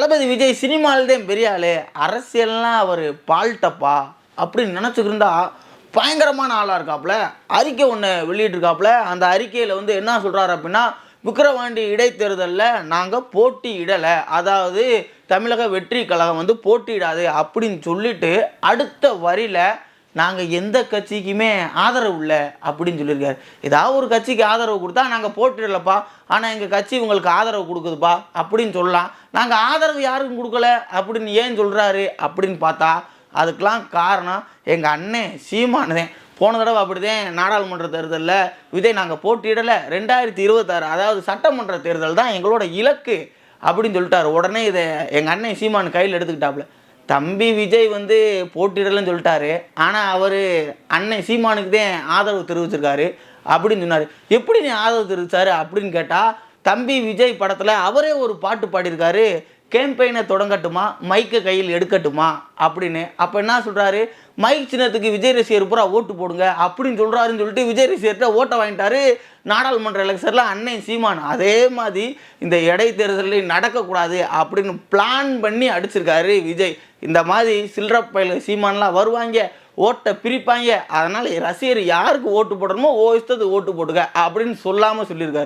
தளபதி விஜய் சினிமாவில்தான் பெரிய ஆளு. அரசியல்லாம் அவர் பால்ட்டப்பா அப்படின்னு நினச்சிக்கிருந்தா பயங்கரமான ஆளாக இருக்காப்புல அறிக்கை ஒன்று வெளியிட்டிருக்காப்புல அந்த அறிக்கையில் வந்து என்ன சொல்கிறாரு அப்படின்னா விக்கிரவாண்டி இடைத்தேர்தலில் நாங்கள் போட்டியிடலை. அதாவது தமிழக வெற்றி கழகம் வந்து போட்டியிடாது அப்படின்னு சொல்லிட்டு அடுத்த வரியில் நாங்கள் எந்த கட்சிக்குமே ஆதரவு இல்லை அப்படின்னு சொல்லியிருக்காரு. ஏதாவது ஒரு கட்சிக்கு ஆதரவு கொடுத்தா நாங்கள் போட்டிடலப்பா. ஆனால் எங்கள் கட்சி உங்களுக்கு ஆதரவு கொடுக்குதுப்பா அப்படின்னு சொல்லலாம். நாங்கள் ஆதரவு யாருக்கும் கொடுக்கல அப்படின்னு ஏன் சொல்கிறாரு அப்படின்னு பார்த்தா அதுக்கெலாம் காரணம் எங்கள் அண்ணன் சீமானதேன் போன தடவை அப்படிதான் நாடாளுமன்ற தேர்தலில் விஜய் நாங்கள் போட்டியிடலை. ரெண்டாயிரத்தி இருபத்தாறு அதாவது சட்டமன்ற தேர்தல் தான் எங்களோட இலக்கு அப்படின்னு சொல்லிட்டாரு. உடனே இதை எங்கள் அண்ணன் சீமான் கையில் எடுத்துக்கிட்டாப்புல. தம்பி விஜய் வந்து போட்டிடலன்னு சொல்லிட்டாரு. ஆனால் அவர் அண்ணன் சீமானுக்கு தான் ஆதரவு தெரிவிச்சிருக்காரு அப்படின்னு சொன்னார். எப்படி நீ ஆதரவு தெரிவித்தார் அப்படின்னு கேட்டால் தம்பி விஜய் படத்தில் அவரே ஒரு பாட்டு பாடியிருக்காரு கேம்பெயினை தொடங்கட்டுமா? மைக்கை கையில் எடுக்கட்டுமா? அப்படின்னு. அப்போ என்ன சொல்கிறாரு மைக் சின்னத்துக்கு விஜய் ரசிகர் பூரா ஓட்டு போடுங்க அப்படின்னு சொல்கிறாருன்னு சொல்லிட்டு விஜய் ரசிகர்கிட்ட ஓட்டை வாங்கிட்டாரு நாடாளுமன்ற எலெக்ஷனில் அன்னை சீமான். அதே மாதிரி இந்த இடைத்தேர்தலில் நடக்கக்கூடாது அப்படின்னு பிளான் பண்ணி அடிச்சிருக்காரு விஜய். இந்த மாதிரி சில்லற பயில சீமான்லாம் வருவாங்க ஓட்டை பிரிப்பாங்க. அதனால் ரசிகர் யாருக்கு ஓட்டு போடணுமோ ஓ இஷ்டத்துக்கு ஓட்டு போட்டுக்க அப்படின்னு சொல்லாமல் சொல்லியிருக்காரு.